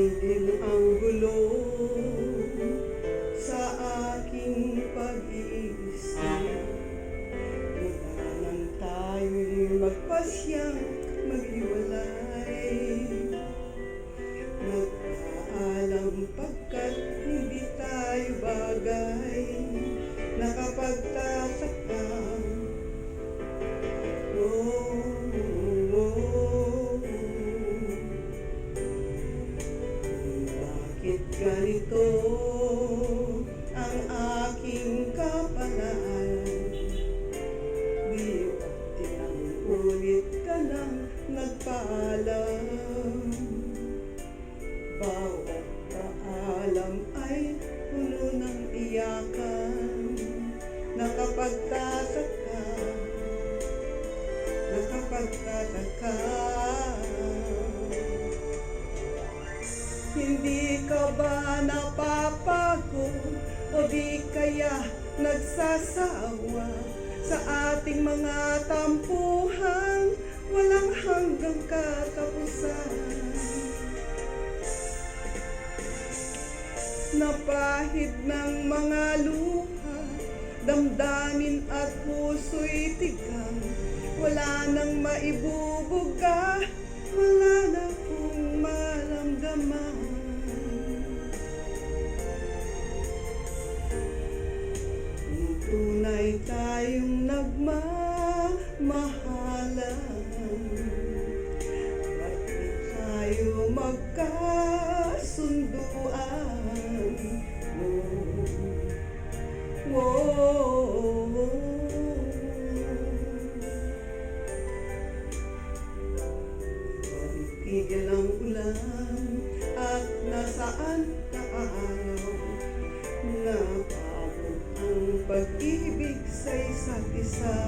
Ang gulo Nakapagtataka Hindi ka ba napapagod? O di kaya nagsasawa? Sa ating mga tampuhan walang hanggang katapusan? Napahid ng mga luha, damdamin at puso'y tigang Wala nang maibubuga, wala na kong maramdaman Kung tunay tayong nagmamahalan di tayo magkasunduan? Tigil ang ulan at nasaan na araw Napagod ang pag-ibig sa isa't isa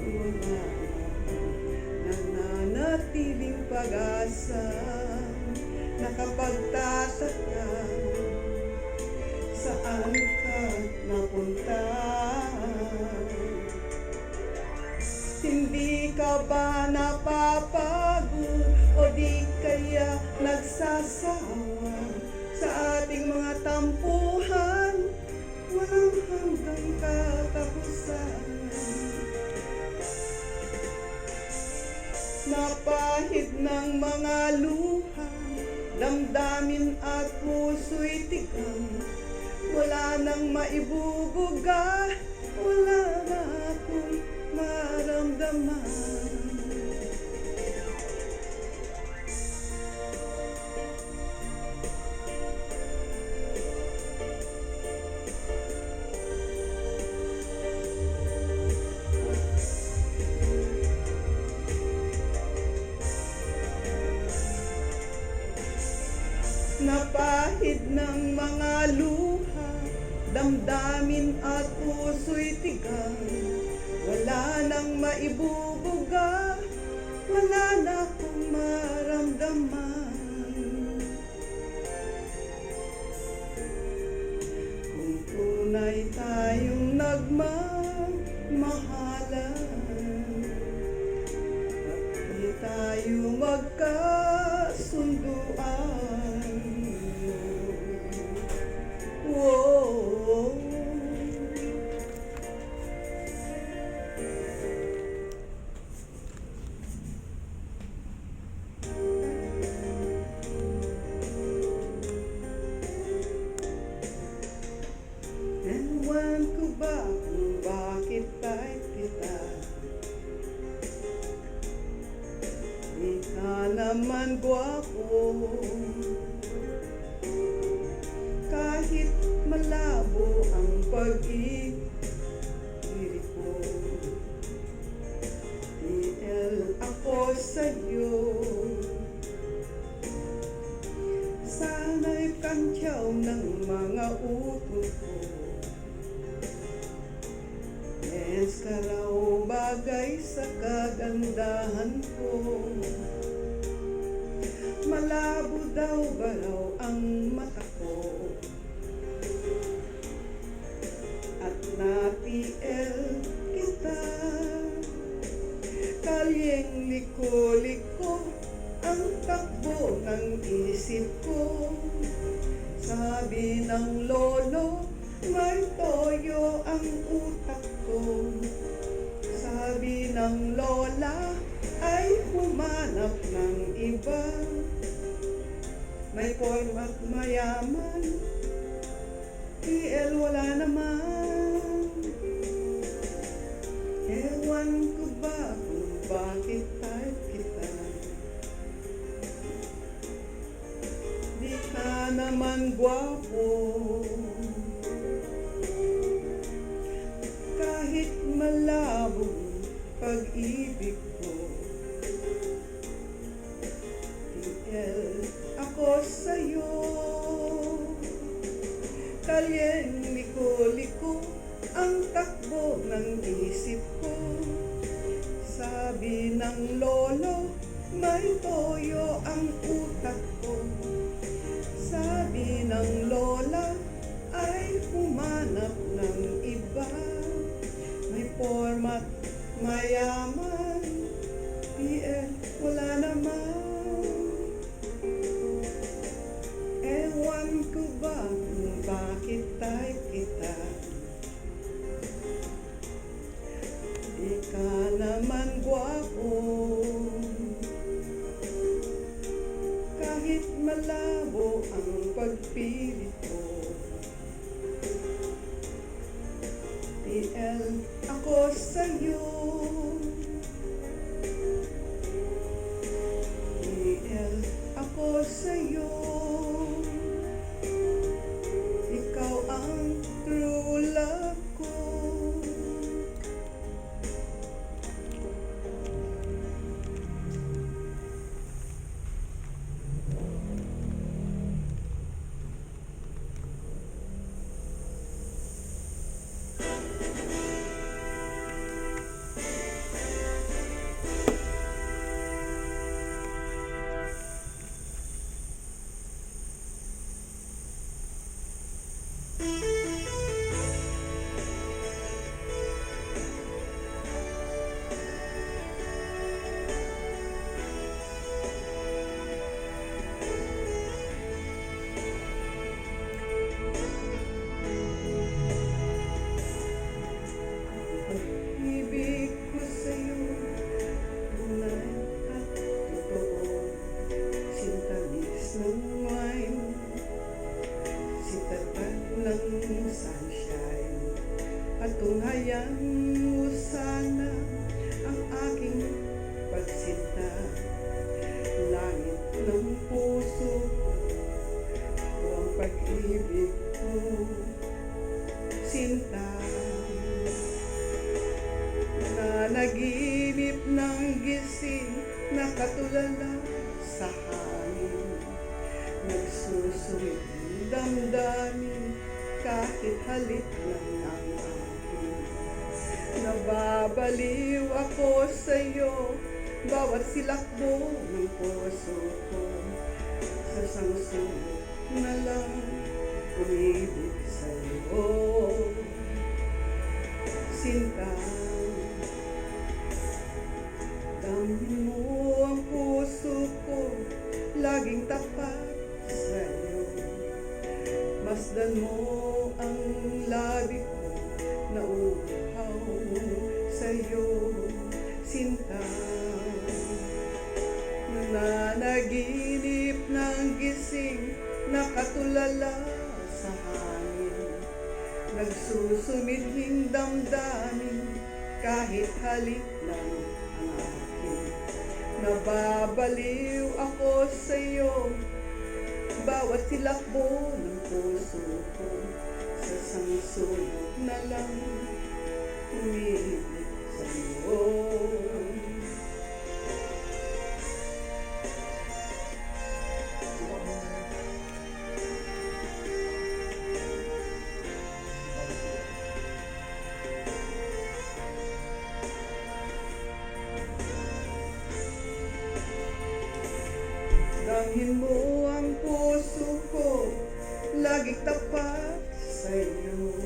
Wala na nananatiling pag-asa Nakapagtataka Saan ka napunta? Hindi ka ba nagsasawa sa ating mga tampuhan? Walang hanggang katapusan. Napahid ng mga luha, damdamin at puso'y tigang. Wala nang maibubuga, wala na akong maramdaman. Damdamin at puso'y tigang. Wala nang maibubuga, wala na akong maramdaman. Kung tunay tayong nagmamahalan, di tayo magkasunduan. Naman gwapo Kahit malabo ang pag-ibig ko TL ako sa'yo. Sana'y kantyaw ng mga uto ko. Yes ka raw bagay sa kagandahan ko raw ang mata ko. At na-TL kita. Kalyeng liko-liko ang takbo ng isip ko. Sabi ng lolo, may toyo ang utak ko. Sabi ng lola, ay humanap ng iba May form at mayaman. PL wala naman. Ewan ko ba kung bakit type kita? Di ka naman gwapo. Kahit malabo pag-ibig liko-liko ang takbo ng isip ko. Sabi ng lolo, may toyo ang utak ko. Sabi ng lola, ay humanap ng iba. May format, mayaman PL, be ng puso ang pag-ibig ko Sinta. Na naginip ng gising nakatulala sa hangin. Nagsusulit ng damdamin kahit halit lang ang akin nababaliw ako sa iyo bawat silakbo ng puso ko sa sangsulit na lang umibig sa iyo sinta Damhin mo ang puso ko, laging tapat sa'yo. Masdan mo ng gising, nakatulala sa hangin. Nagsusumidhing damdamin, kahit halik lang ang akin. Nababaliw ako sa iyo, bawat silakbo ng puso ko, sa sangsulok na lang, umiibig Danghin mo ang puso ko, laging tapat sa iyo.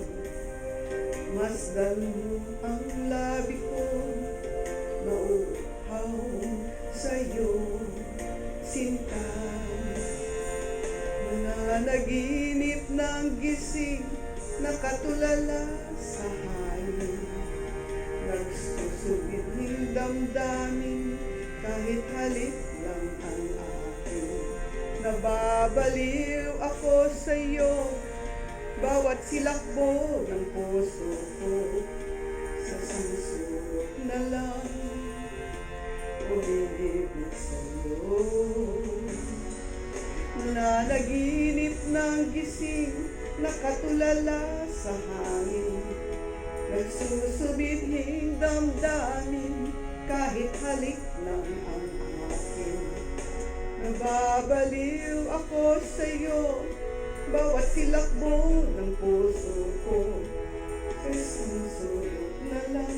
Masdan mo ang labi ko, nauhaw sa iyo, sinta. Nanaginip ng gising Nakatulala sa hangin Nagsusubit ng damdamin Kahit halik lang ang akin Nababaliw ako sa iyo Bawat silakbo ng puso ko Sa susunod na lang Umiibig sa'yo. Nanaginip ng gising Nakatulala sa hangin. Nagsusubidhing damdamin Kahit halik akin Nababaliw ako sa'yo. Bawat silakbo ng puso ko. Ay susunod na lang.